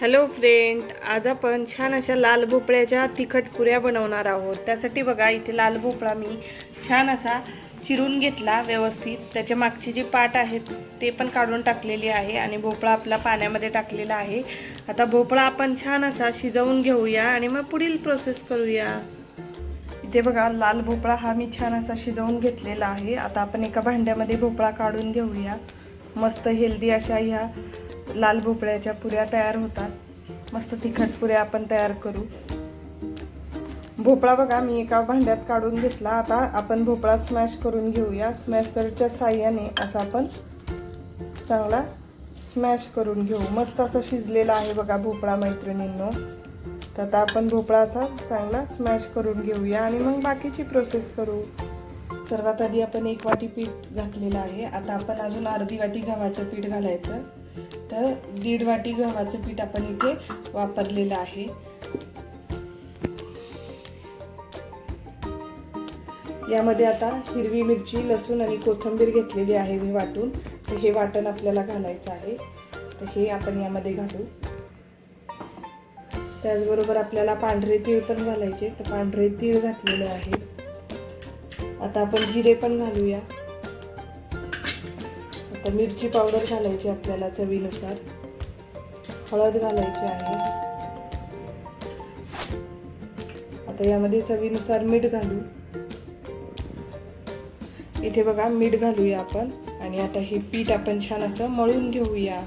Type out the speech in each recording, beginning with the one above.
Hello friend आज आपण छान अशा लाल भोपळ्याच्या तिखट पुऱ्या बनवणार आहोत. त्यासाठी बघा इथे लाल भोपळा मी छान असा चिरून घेतला व्यवस्थित. त्याच्या मागची जी पाट आहेत ते पण काढून टाकलेली आहे आणि भोपळा आपला पाण्यामध्ये टाकलेला आहे. आता भोपळा आपण छान असा शिजवून घेऊया आणि मग पुढील प्रोसेस करूया. इथे बघा लाल भोपळा हा मी छान असा शिजवून घेतलेला आहे. आता आपण एका भांड्यामध्ये भोपळा काढून घेऊया. मस्त हेल्दी अशा ह्या लाल भोपळ्याच्या पुऱ्या तयार होतात. मस्त तिखट पुऱ्या आपण तयार करू. भोपळा बघा मी एका भांड्यात काढून घेतला. आता आपण भोपळा स्मॅश करून घेऊया. स्मॅशरच्या साह्याने असा आपण चांगला स्मॅश करून घेऊ. मस्त असं शिजलेला आहे बघा भोपळा मैत्रिणींनो. तर आता आपण भोपळा असा चांगला स्मॅश करून घेऊया आणि मग बाकीची प्रोसेस करू. सर्वात आधी आपण एक वाटी पीठ घातलेलं आहे. आता आपण अजून अर्धी वाटी गव्हाचं पीठ घालायचं. तर दीड वाटी गव्हाचं पीठ आपण इथे वापरलेलं आहे. यामध्ये आता हिरवी मिरची लसूण आणि कोथिंबीर घेतलेली आहे मी वाटून. तर हे वाटण आपल्याला घालायचं आहे. तर हे आपण यामध्ये घालू. त्याचबरोबर आपल्याला पांढरे तीळ पण घालायचे. तर पांढरे तीळ घातलेले आहे. आता आपण जिरे पण घालूया. तर मिरची पावडर घालायची आपल्याला चवीनुसार. हळद घालायची आहे. आता यामध्ये चवीनुसार मीठ घालू. इथे बघा मीठ घालूया आपण. आणि आता हे पीठ आपण छान असं मळून घेऊया.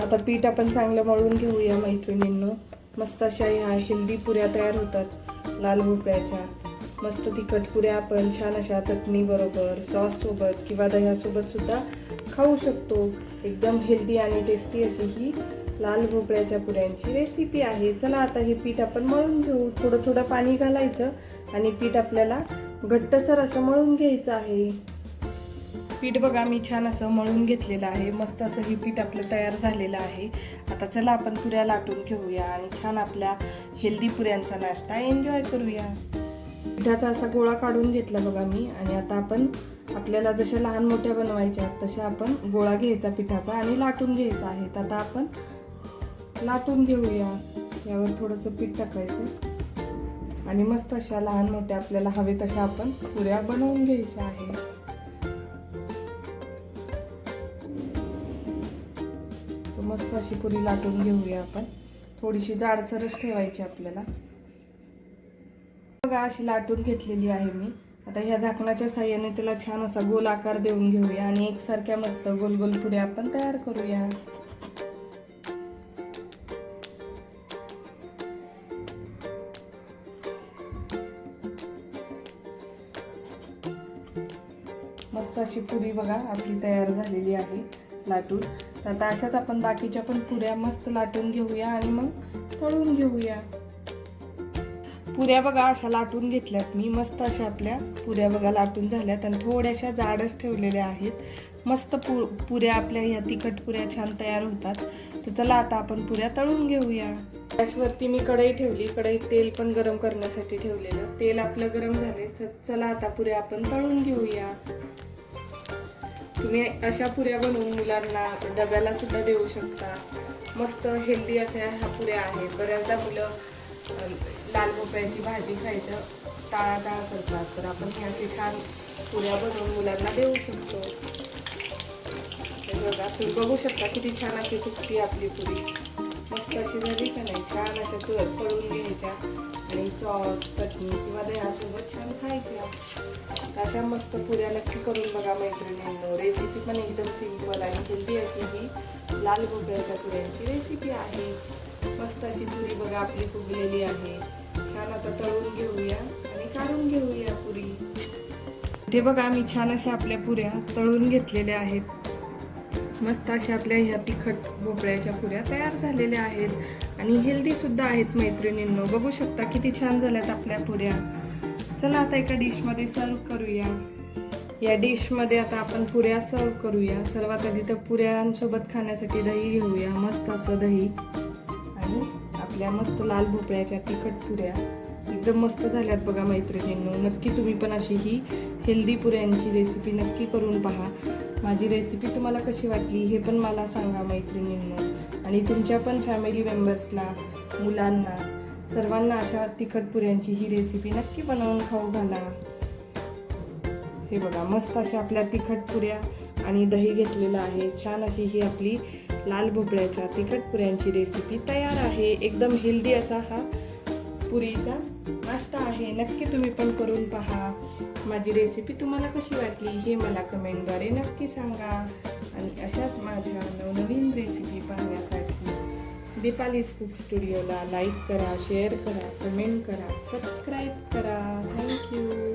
आता पीठ आपण चांगलं मळून घेऊया मैत्रिणींनो. मस्त अशा ह्या हेल्दी पुऱ्या तयार होतात लाल भोपळ्याच्या. मस्त तिखट पुऱ्या आपण छान अशा चटणीबरोबर सॉससोबत किंवा दह्यासोबतसुद्धा खाऊ शकतो. एकदम हेल्दी आणि टेस्टी अशी ही लाल भोपळ्याच्या पुऱ्यांची रेसिपी आहे. चला आता हे पीठ आपण मळून घेऊ. थोडं थोडं पाणी घालायचं आणि पीठ आपल्याला घट्टसर असं मळून घ्यायचं आहे. पीठ बघा मी छान असं मळून घेतलेलं आहे. मस्त असं हे पीठ आपलं तयार झालेलं आहे. आता चला आपण पुऱ्या लाटून घेऊया आणि छान आपल्या हेल्दी पुऱ्यांचा नाश्ता एन्जॉय करूया. पिठाचा असा गोळा काढून घेतला बघा मी. आणि आता आपण आपल्याला जशा लहान मोठ्या बनवायच्या तशा आपण गोळा घ्यायचा पिठाचा आणि लाटून घ्यायचा आहे. तर आता आपण लाटून घेऊया. यावर थोडंसं पीठ टाकायचं. आणि मस्त अशा लहान मोठ्या आपल्याला हवे तशा आपण पुऱ्या बनवून घ्यायच्या आहे मस्त अशी पुरी लाटून घेऊया आपण. थोडीशी जाडसरच ठेवायची आपल्याला. बघा अशी लाटून घेतलेली आहे मी. आता ह्या झाकणाच्या साह्याने त्याला छान असा गोल आकार देऊन घेऊया आणि एकसारख्या मस्त गोल गोल पुऱ्या आपण तयार करूया. मस्त अशी पुरी बघा आपली तयार झालेली आहे लाटून. तर आता अशाच आपण बाकीच्या पण पुऱ्या मस्त लाटून घेऊया आणि मग तळून घेऊया. पुऱ्या बघा अशा लाटून घेतल्यात मी. मस्त अशा आपल्या पुऱ्या बघा लाटून झाल्यात आणि थोड्याशा जाडच ठेवलेल्या आहेत. मस्त पु पुऱ्या आपल्या ह्या तिखट पुऱ्या छान तयार होतात. तर चला आता आपण पुऱ्या तळून घेऊया. गॅसवरती मी कढई ठेवली. कढईत तेल पण गरम करण्यासाठी ठेवलेलं. तेल आपलं गरम झाले तर चला आता पुऱ्या आपण तळून घेऊया. तुम्ही अशा पुऱ्या बनवून मुलांना डब्याला सुद्धा देऊ शकता. मस्त हेल्दी अशा ह्या पुऱ्या आहेत. बऱ्याचदा मुलं लाल भोपळ्याची भाजी खायचं टाळाटाळ करतात. तर आपण हे असे छान पुऱ्या बनवून मुलांना देऊ शकतो. बघा तुम्ही बघू शकता किती छान अशी फुगती आपली पुरी. मस्त अशी झाली का नाही? छान अशा तळ पळून घ्यायच्या. सॉस चटणी किंवा दह्यासोबत छान खायच्या अशा मस्त पुऱ्या नक्की करून बघा मैत्रिणींनो. रेसिपी पण एकदम सिंपल आणि हेल्दी अशी ही लाल भोपळ्याच्या पुऱ्यांची रेसिपी आहे. मस्त अशी पुरी बघा आपली फुगलेली आहे. छान आता तळून घेऊया आणि काढून घेऊया पुरी. ते बघा मी छान अशा आपल्या पुऱ्या तळून घेतलेल्या आहेत. मस्त अशा आपल्या ह्या तिखट भोपळ्याच्या पुऱ्या तयार झालेल्या आहेत. आणि हेल्दी सुद्धा आहेत मैत्रिणींनो. बघू शकता किती छान झाल्यात आपल्या पुऱ्या. चला आता एका डिशमध्ये सर्व करूया. या डिशमध्ये आता आपण पुऱ्या सर्व करूया. सर्वात आधी तर पुऱ्यांसोबत खाण्यासाठी दही घेऊया. मस्त असं दही. आणि आपल्या मस्त लाल भोपळ्याच्या तिखट पुऱ्या. एकदम मस्त झाल्यात बघा मैत्रिणींनो. नक्की तुम्ही पण अशी ही हेल्दी पुऱ्यांची रेसिपी नक्की करून पहा. माझी रेसिपी तुम्हाला कशी वाटली हे पण मला सांगा मैत्रिणींनो. आणि तुमच्या पण फॅमिली मेंबर्सला मुलांना सर्वांना अशा तिखट पुऱ्यांची ही रेसिपी नक्की बनवून खाऊ घाला. हे बघा मस्त अशा आपल्या तिखट पुऱ्या आणि दही घेतलेलं आहे. छान अशी ही आपली लाल भोपळ्याच्या तिखट पुऱ्यांची रेसिपी तयार आहे. एकदम हेल्दी असा हा पुरीचा नाश्ता आहे. नक्की तुम्ही पण करून पहा. माझी रेसिपी तुम्हाला कशी वाटली हे मला कमेंटद्वारे नक्की सांगा. आणि अशाच माझ्या नवनवीन रेसिपी पाहण्यासाठी दीपालीज कुक स्टुडिओला लाईक करा शेअर करा कमेंट करा सबस्क्राईब करा. Thank you